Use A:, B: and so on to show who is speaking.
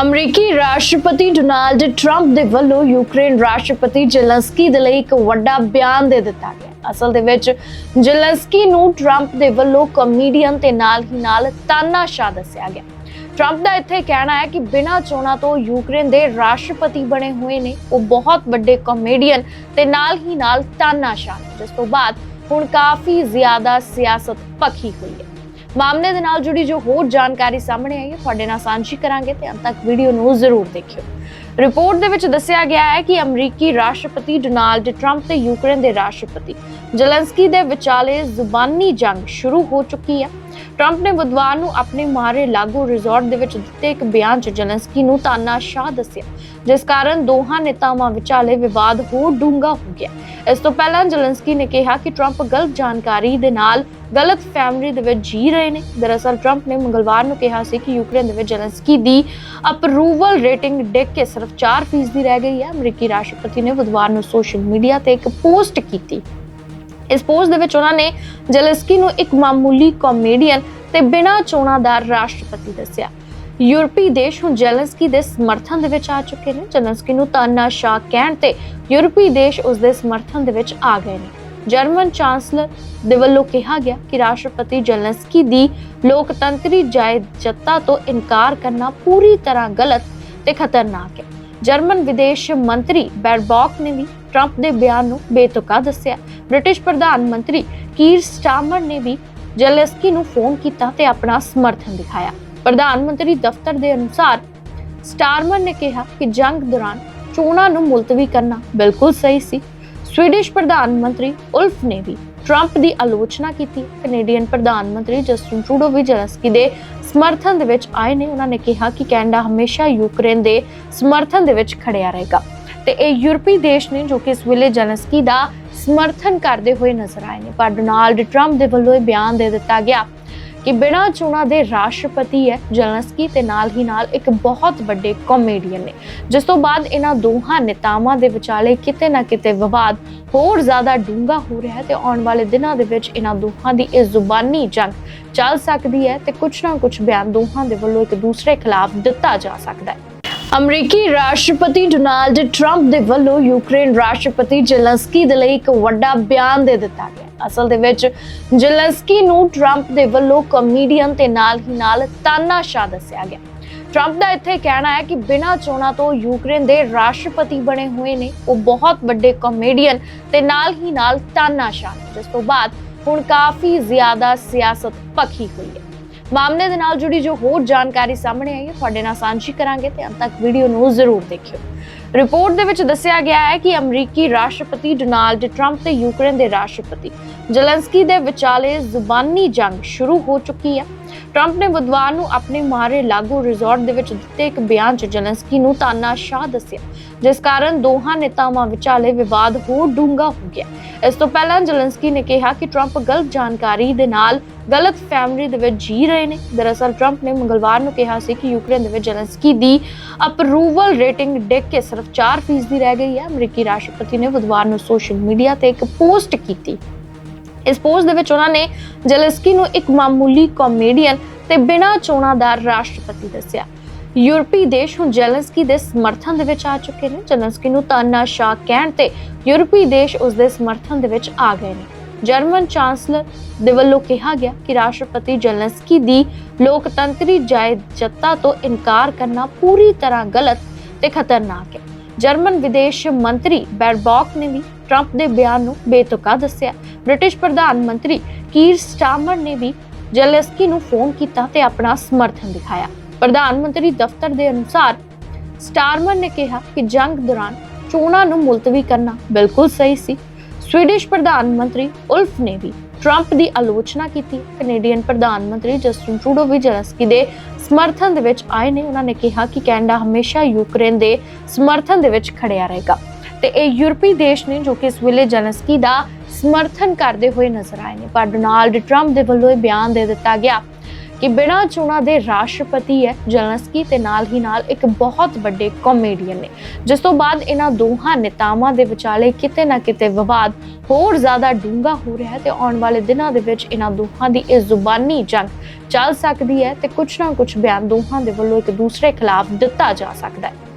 A: ਅਮਰੀਕੀ ਰਾਸ਼ਟਰਪਤੀ Donald Trump ਦੇ ਵੱਲੋਂ ਯੂਕਰੇਨ ਰਾਸ਼ਟਰਪਤੀ ਜ਼ੈਲੈਂਸਕੀ ਦੇ ਲਈ ਇੱਕ ਵੱਡਾ ਬਿਆਨ ਦੇ ਦਿੱਤਾ ਗਿਆ। ਅਸਲ ਦੇ ਵਿੱਚ ਜ਼ੈਲੈਂਸਕੀ ਨੂੰ ਟਰੰਪ ਦੇ ਵੱਲੋਂ ਕਮੇਡੀਅਨ ਤੇ ਨਾਲ ਹੀ ਨਾਲ ਤਾਨਾਸ਼ਾਹ ਦੱਸਿਆ ਗਿਆ। ਟਰੰਪ ਦਾ ਇੱਥੇ ਕਹਿਣਾ ਹੈ ਕਿ ਬਿਨਾਂ ਚੋਣਾਂ ਤੋਂ ਯੂਕਰੇਨ ਦੇ ਰਾਸ਼ਟਰਪਤੀ ਬਣੇ ਹੋਏ ਨੇ। ਉਹ ਬਹੁਤ ਵੱਡੇ ਕਾਮੇਡੀਅਨ ਤੇ ਨਾਲ ਹੀ ਨਾਲ ਤਾਨਾਸ਼ਾਹ ਜਿਸ ਤੋਂ ਬਾਅਦ ਹੁਣ ਕਾਫੀ ਜ਼ਿਆਦਾ ਸਿਆਸਤ ਪੱਖੀ ਹੋਈ ਹੈ। ਮਾਮਲੇ ਦੇ ਨਾਲ ਜੁੜੀ ਜੋ ਹੋਰ ਜਾਣਕਾਰੀ ਸਾਹਮਣੇ ਆਈ ਹੈ, ਤੁਹਾਡੇ ਨਾਲ ਸਾਂਝੀ ਕਰਾਂਗੇ ਤੇ ਅੰਤ ਤੱਕ ਵੀਡੀਓ ਨੂੰ ਜ਼ਰੂਰ ਦੇਖਿਓ। ਰਿਪੋਰਟ ਦੇ ਵਿੱਚ ਦੱਸਿਆ ਗਿਆ ਹੈ ਕਿ ਅਮਰੀਕੀ ਰਾਸ਼ਟਰਪਤੀ ਡੋਨਾਲਡ ਟਰੰਪ ਤੇ ਯੂਕਰੇਨ ਦੇ ਰਾਸ਼ਟਰਪਤੀ ਜ਼ੈਲੈਂਸਕੀ ਦੇ ਵਿਚਾਲੇ ਜ਼ੁਬਾਨੀ ਜੰਗ ਸ਼ੁਰੂ ਹੋ ਚੁੱਕੀ ਹੈ। ਟਰੰਪ ਨੇ ਬੁੱਧਵਾਰ ਨੂੰ ਆਪਣੇ ਮਾਰੇ ਲਾਗੂ ਰਿਜ਼ੋਰਟ ਦੇ ਵਿੱਚ ਦਿੱਤੇ ਇੱਕ ਬਿਆਨ 'ਚ ਜ਼ੈਲੈਂਸਕੀ ਨੂੰ ਤਾਨਾਸ਼ਾਹ ਦੱਸਿਆ, ਜਿਸ ਕਾਰਨ ਦੋਹਾਂ ਨੇਤਾਵਾਂ ਵਿਚਾਲੇ ਵਿਵਾਦ ਹੋਰ ਡੂੰਘਾ ਹੋ ਗਿਆ। ਇਸ ਤੋਂ ਪਹਿਲਾਂ ਜ਼ੈਲੈਂਸਕੀ ਨੇ ਕਿਹਾ ਕਿ ਟਰੰਪ ਗਲਤ ਜਾਣਕਾਰੀ ਦੇ ਨਾਲ ਗਲਤ ਫੈਮਿਲੀ ਦੇ ਵਿੱਚ ਜੀ ਰਹੇ ਨੇ। ਦਰਅਸਲ ਟਰੰਪ ਨੇ ਮੰਗਲਵਾਰ ਨੂੰ ਕਿਹਾ ਸੀ ਕਿ ਯੂਕਰੇਨ ਦੇ ਵਿੱਚ ਜ਼ੈਲੈਂਸਕੀ ਦੀ ਅਪਰੂਵਲ ਰੇਟਿੰਗ ਡਿੱਗ ਕੇ ਸਿਰਫ 4% ਦੀ ਰਹਿ ਗਈ ਹੈ। ਅਮਰੀਕੀ ਰਾਸ਼ਟਰਪਤੀ ਨੇ ਬੁੱਧਵਾਰ ਨੂੰ ਸੋਸ਼ਲ ਮੀਡੀਆ ਤੇ ਇੱਕ ਪੋਸਟ ਕੀਤੀ। ਇਸ ਪੋਸਟ ਦੇ ਵਿੱਚ ਉਹਨਾਂ ਨੇ ਜ਼ੈਲੈਂਸਕੀ ਨੂੰ ਇੱਕ ਮਾਮੂਲੀ ਕਾਮੇਡੀਅਨ ਤੇ ਬਿਨਾਂ ਚੋਣਾਂ ਦਾ ਰਾਸ਼ਟਰਪਤੀ ਦੱਸਿਆ। ਯੂਰਪੀ ਦੇਸ਼ ਹੁਣ ਜ਼ੈਲੈਂਸਕੀ ਦੇ ਸਮਰਥਨ ਦੇ ਵਿੱਚ ਆ ਚੁੱਕੇ ਨੇ। ਜ਼ੈਲੈਂਸਕੀ ਨੂੰ ਤਾਨਾਸ਼ਾਹ ਕਹਿਣ ਤੇ ਯੂਰਪੀ ਦੇਸ਼ ਉਸ ਦੇ ਸਮਰਥਨ ਦੇ ਵਿੱਚ ਆ ਗਏ ਨੇ। ਜਰਮਨ ਚਾਂਸਲਰ ਦੇ ਵੱਲੋਂ ਕਿਹਾ ਗਿਆ ਕਿ ਰਾਸ਼ਟਰਪਤੀ ਜ਼ੈਲੈਂਸਕੀ ਦੀ ਲੋਕਤੰਤਰੀ ਜਾਇਦਾਦ ਤੋਂ ਇਨਕਾਰ ਕਰਨਾ ਪੂਰੀ ਤਰ੍ਹਾਂ ਗਲਤ ਤੇ ਖਤਰਨਾਕ ਹੈ। ਜਰਮਨ ਵਿਦੇਸ਼ ਮੰਤਰੀ ਬੈਰਬੌਕ ਨੇ ਵੀ ਟਰੰਪ ਦੇ ਬਿਆਨ ਨੂੰ ਬੇਤੁਕਾ ਦੱਸਿਆ। ਬ੍ਰਿਟਿਸ਼ ਪ੍ਰਧਾਨ ਮੰਤਰੀ ਕੀਰ ਸਟਾਰਮਰ ਨੇ ਵੀ ਜ਼ੈਲੈਂਸਕੀ ਨੂੰ ਫੋਨ ਕੀਤਾ ਤੇ ਆਪਣਾ ਸਮਰਥਨ ਦਿਖਾਇਆ। ਪ੍ਰਧਾਨ ਮੰਤਰੀ ਦਫ਼ਤਰ ਦੇ ਅਨੁਸਾਰ ਸਟਾਰਮਰ ਨੇ ਕਿਹਾ ਕਿ ਜੰਗ ਦੌਰਾਨ ਚੋਣਾਂ ਨੂੰ ਮੁਲਤਵੀ ਕਰਨਾ ਬਿਲਕੁਲ ਸਹੀ ਸੀ। ਸਵੀਡਿਸ਼ ਪ੍ਰਧਾਨ ਮੰਤਰੀ ਉਲਫ ਨੇ ਵੀ ਟਰੰਪ ਦੀ ਆਲੋਚਨਾ ਕੀਤੀ। ਕੈਨੇਡੀਅਨ ਪ੍ਰਧਾਨ ਮੰਤਰੀ ਜਸਟਿਨ ਟਰੂਡੋ ਵੀ ਜ਼ੈਲੈਂਸਕੀ ਦੇ ਸਮਰਥਨ ਦੇ ਵਿੱਚ ਆਏ ਨੇ। ਉਹਨਾਂ ਨੇ ਕਿਹਾ ਕਿ ਕੈਨੇਡਾ ਹਮੇਸ਼ਾ ਯੂਕਰੇਨ ਦੇ ਸਮਰਥਨ ਦੇ ਵਿੱਚ ਖੜਿਆ ਰਹੇਗਾ। ਤੇ ਇਹ ਯੂਰਪੀ ਦੇਸ਼ ਨੇ ਜੋ ਕਿ ਇਸ ਵੇਲੇ ਜ਼ੈਲੈਂਸਕੀ ਦਾ ਸਮਰਥਨ ਕਰਦੇ ਹੋਏ ਨਜ਼ਰ ਆਏ ਨੇ। ਪਰ ਡੋਨਾਲਡ ਟਰੰਪ ਦੇ ਵੱਲੋਂ ਇਹ ਬਿਆਨ ਦੇ ਦਿੱਤਾ ਗਿਆ ਕਿ ਬਿਨਾਂ ਚੋਣਾਂ ਦੇ ਰਾਸ਼ਟਰਪਤੀ ਹੈ ਜ਼ੈਲੈਂਸਕੀ ਤੇ ਨਾਲ ਹੀ ਨਾਲ ਇੱਕ ਬਹੁਤ ਵੱਡੇ ਕਾਮੇਡੀਅਨ ਨੇ। ਜਿਸ ਤੋਂ ਬਾਅਦ ਇਹਨਾਂ ਦੋਹਾਂ ਨੇਤਾਵਾਂ ਦੇ ਵਿਚਾਲੇ ਕਿਤੇ ਨਾ ਕਿਤੇ ਵਿਵਾਦ ਹੋਰ ਜ਼ਿਆਦਾ ਡੂੰਘਾ ਹੋ ਰਿਹਾ ਹੈ ਤੇ ਆਉਣ ਵਾਲੇ ਦਿਨਾਂ ਦੇ ਵਿੱਚ ਇਹਨਾਂ ਦੋਹਾਂ ਦੀ ਇਹ ਜ਼ੁਬਾਨੀ ਜੰਗ ਚੱਲ ਸਕਦੀ ਹੈ ਤੇ ਕੁਝ ਨਾ ਕੁਝ ਬਿਆਨ ਦੋਹਾਂ ਦੇ ਵੱਲੋਂ ਇੱਕ ਦੂਸਰੇ ਖਿਲਾਫ ਦਿੱਤਾ ਜਾ ਸਕਦਾ ਹੈ। ਅਮਰੀਕੀ ਰਾਸ਼ਟਰਪਤੀ ਡੋਨਾਲਡ ਟਰੰਪ ਦੇ ਵੱਲੋਂ ਯੂਕਰੇਨ ਰਾਸ਼ਟਰਪਤੀ ਜ਼ੈਲੈਂਸਕੀ ਦੇ ਲਈ ਇੱਕ ਵੱਡਾ ਬਿਆਨ ਦੇ ਦਿੱਤਾ ਗਿਆ। ਅਸਲ ਦੇ ਵਿੱਚ ਜ਼ੈਲੈਂਸਕੀ ਨੂੰ ਟਰੰਪ ਦੇ ਵੱਲੋਂ ਕਮੇਡੀਅਨ ਤੇ ਨਾਲ ਹੀ ਨਾਲ ਤਾਨਾਸ਼ਾਹ ਦੱਸਿਆ ਗਿਆ। ਟਰੰਪ ਦਾ ਇੱਥੇ ਕਹਿਣਾ ਹੈ ਕਿ ਬਿਨਾਂ ਚੋਣਾਂ ਤੋਂ ਯੂਕਰੇਨ ਦੇ ਰਾਸ਼ਟਰਪਤੀ ਬਣੇ ਹੋਏ ਨੇ। ਉਹ ਬਹੁਤ ਵੱਡੇ ਕਾਮੇਡੀਅਨ ਤੇ ਨਾਲ ਹੀ ਨਾਲ ਤਾਨਾਸ਼ਾਹ ਜਿਸ ਤੋਂ ਬਾਅਦ ਹੁਣ ਕਾਫੀ ਜ਼ਿਆਦਾ ਸਿਆਸਤ ਪੱਖੀ ਹੋਈ ਹੈ। ਮਾਮਲੇ ਦੇ ਨਾਲ ਜੁੜੀ ਜੋ ਹੋਰ ਜਾਣਕਾਰੀ ਸਾਹਮਣੇ ਆਈ ਹੈ, ਤੁਹਾਡੇ ਨਾਲ ਸਾਂਝੀ ਕਰਾਂਗੇ ਤੇ ਅੰਤ ਤੱਕ ਵੀਡੀਓ ਨੂੰ ਜ਼ਰੂਰ ਦੇਖਿਓ। ਰਿਪੋਰਟ ਦੇ ਵਿੱਚ ਦੱਸਿਆ ਗਿਆ ਹੈ ਕਿ ਅਮਰੀਕੀ ਰਾਸ਼ਟਰਪਤੀ ਡੋਨਾਲਡ ਟਰੰਪ ਤੇ ਯੂਕਰੇਨ ਦੇ ਰਾਸ਼ਟਰਪਤੀ ਜ਼ੈਲੈਂਸਕੀ ਦੇ ਵਿਚਾਲੇ ਜ਼ੁਬਾਨੀ ਜੰਗ ਸ਼ੁਰੂ ਹੋ ਚੁੱਕੀ ਹੈ। ਟਰੰਪ ਨੇ ਬੁੱਧਵਾਰ ਨੂੰ ਆਪਣੇ ਮਾਰੇ ਲਾਗੂ ਰਿਜ਼ੋਰਟ ਦੇ ਵਿੱਚ ਦਿੱਤੇ ਇੱਕ ਬਿਆਨ 'ਚ ਜ਼ੈਲੈਂਸਕੀ ਨੂੰ ਤਾਨਾਸ਼ਾਹ ਦੱਸਿਆ ਜਿਸ ਕਾਰਨ ਦੋਹਾਂ ਨੇਤਾਵਾਂ ਵਿਚਾਲੇ ਵਿਵਾਦ ਹੋਰ ਡੂੰਘਾ ਹੋ ਗਿਆ। ਇਸ ਤੋਂ ਪਹਿਲਾਂ ਜ਼ੈਲੈਂਸਕੀ ਨੇ ਕਿਹਾ ਕਿ ਟਰੰਪ ਗਲਤ ਜਾਣਕਾਰੀ ਦੇ ਨਾਲ ਗਲਤ ਫੈਮਿਲੀ ਦੇ ਵਿੱਚ ਜੀ ਰਹੇ ਨੇ। ਦਰਅਸਲ ਟਰੰਪ ਨੇ ਮੰਗਲਵਾਰ ਨੂੰ ਕਿਹਾ ਸੀ ਕਿ ਯੂਕਰੇਨ ਦੇ ਵਿੱਚ ਜ਼ੈਲੈਂਸਕੀ ਦੀ ਅਪਰੂਵਲ ਰੇਟਿੰਗ ਡਿੱਗ ਕੇ ਸਿਰਫ 4% ਦੀ ਰਹਿ ਗਈ ਹੈ। ਅਮਰੀਕੀ ਰਾਸ਼ਟਰਪਤੀ ਨੇ ਬੁੱਧਵਾਰ ਨੂੰ ਸੋਸ਼ਲ ਮੀਡੀਆ ਤੇ ਇੱਕ ਪੋਸਟ ਕੀਤੀ। ਇਸ ਪੋਸਟ ਦੇ ਵਿੱਚ ਉਹਨਾਂ ਨੇ ਜ਼ੈਲੈਂਸਕੀ ਨੂੰ ਇੱਕ ਮਾਮੂਲੀ ਕਾਮੇਡੀਅਨ ਤੇ ਬਿਨਾਂ ਚੋਣਾਂ ਦਾ ਰਾਸ਼ਟਰਪਤੀ ਦੱਸਿਆ। ਯੂਰਪੀ ਦੇਸ਼ ਹੁਣ ਜ਼ੈਲੈਂਸਕੀ ਦੇ ਸਮਰਥਨ ਦੇ ਵਿੱਚ ਆ ਚੁੱਕੇ ਨੇ। ਜ਼ੈਲੈਂਸਕੀ ਨੂੰ ਤਾਨਾਸ਼ਾਹ ਕਹਿਣ ਤੇ ਯੂਰਪੀ ਦੇਸ਼ ਉਸ ਦੇ ਸਮਰਥਨ ਦੇ ਵਿੱਚ ਆ ਗਏ ਨੇ। ਜਰਮਨ ਚਾਂਸਲਰ ਦੇ ਵੱਲੋਂ ਕਿਹਾ ਗਿਆ ਕਿ ਰਾਸ਼ਟਰਪਤੀ ਜ਼ੈਲੈਂਸਕੀ ਦੀ ਲੋਕਤੰਤਰੀ ਜਾਇਦਾਦ ਤੋਂ ਇਨਕਾਰ ਕਰਨਾ ਪੂਰੀ ਤਰ੍ਹਾਂ ਗਲਤ ਤੇ ਖਤਰਨਾਕ ਹੈ। ਜਰਮਨ ਵਿਦੇਸ਼ ਮੰਤਰੀ ਬੈਰਬੌਕ ਨੇ ਵੀ ਟਰੰਪ ਦੇ ਬਿਆਨ ਨੂੰ ਬੇਤੁਕਾ ਦੱਸਿਆ। ਬ੍ਰਿਟਿਸ਼ ਪ੍ਰਧਾਨ ਮੰਤਰੀ ਕੀਰ ਸਟਾਰਮਰ ਨੇ ਵੀ ਜ਼ੈਲੈਂਸਕੀ ਨੂੰ ਫੋਨ ਕੀਤਾ ਤੇ ਆਪਣਾ ਸਮਰਥਨ ਦਿਖਾਇਆ। ਪ੍ਰਧਾਨ ਮੰਤਰੀ ਦਫ਼ਤਰ ਦੇ ਅਨੁਸਾਰ ਸਟਾਰਮਰ ਨੇ ਕਿਹਾ ਕਿ ਜੰਗ ਦੌਰਾਨ ਚੋਣਾਂ ਨੂੰ ਮੁਲਤਵੀ ਕਰਨਾ ਬਿਲਕੁਲ ਸਹੀ ਸੀ। ਸਵੀਡਿਸ਼ ਪ੍ਰਧਾਨ ਮੰਤਰੀ ਉਲਫ ਨੇ ਵੀ ਟਰੰਪ ਦੀ ਆਲੋਚਨਾ ਕੀਤੀ। ਕੈਨੇਡੀਅਨ ਪ੍ਰਧਾਨ ਮੰਤਰੀ ਜਸਟਿਨ ਟਰੂਡੋ ਵੀ ਜ਼ੈਲੈਂਸਕੀ ਦੇ ਸਮਰਥਨ ਦੇ ਵਿੱਚ ਆਏ ਨੇ। ਉਹਨਾਂ ਨੇ ਕਿਹਾ ਕਿ ਕੈਨੇਡਾ ਹਮੇਸ਼ਾ ਯੂਕਰੇਨ ਦੇ ਸਮਰਥਨ ਦੇ ਵਿੱਚ ਖੜਿਆ ਰਹੇਗਾ। ਤੇ ਇਹ ਯੂਰਪੀ ਦੇਸ਼ ਨੇ ਜੋ ਕਿ ਇਸ ਵੇਲੇ ਜ਼ੈਲੈਂਸਕੀ ਦਾ ਸਮਰਥਨ ਕਰਦੇ ਹੋਏ ਨਜ਼ਰ ਆਏ ਨੇ। ਪਰ ਡੋਨਾਲਡ ਟਰੰਪ ਦੇ ਵੱਲੋਂ ਇਹ ਬਿਆਨ ਦੇ ਦਿੱਤਾ ਗਿਆ ਕਿ ਬਿਨਾਂ ਚੋਣਾਂ ਦੇ ਰਾਸ਼ਟਰਪਤੀ ਹੈ ਜ਼ੈਲੈਂਸਕੀ ਤੇ ਨਾਲ ਹੀ ਨਾਲ ਇੱਕ ਬਹੁਤ ਵੱਡੇ ਕਾਮੇਡੀਅਨ ਨੇ। ਜਿਸ ਤੋਂ ਬਾਅਦ ਇਹਨਾਂ ਦੋਹਾਂ ਨੇਤਾਵਾਂ ਦੇ ਵਿਚਾਲੇ ਕਿਤੇ ਨਾ ਕਿਤੇ ਵਿਵਾਦ ਹੋਰ ਜ਼ਿਆਦਾ ਡੂੰਘਾ ਹੋ ਰਿਹਾ ਹੈ ਤੇ ਆਉਣ ਵਾਲੇ ਦਿਨਾਂ ਦੇ ਵਿੱਚ ਇਹਨਾਂ ਦੋਹਾਂ ਦੀ ਇਹ ਜ਼ੁਬਾਨੀ ਜੰਗ ਚੱਲ ਸਕਦੀ ਹੈ ਤੇ ਕੁਝ ਨਾ ਕੁਝ ਬਿਆਨ ਦੋਹਾਂ ਦੇ ਵੱਲੋਂ ਇੱਕ ਦੂਸਰੇ ਖਿਲਾਫ ਦਿੱਤਾ ਜਾ ਸਕਦਾ ਹੈ।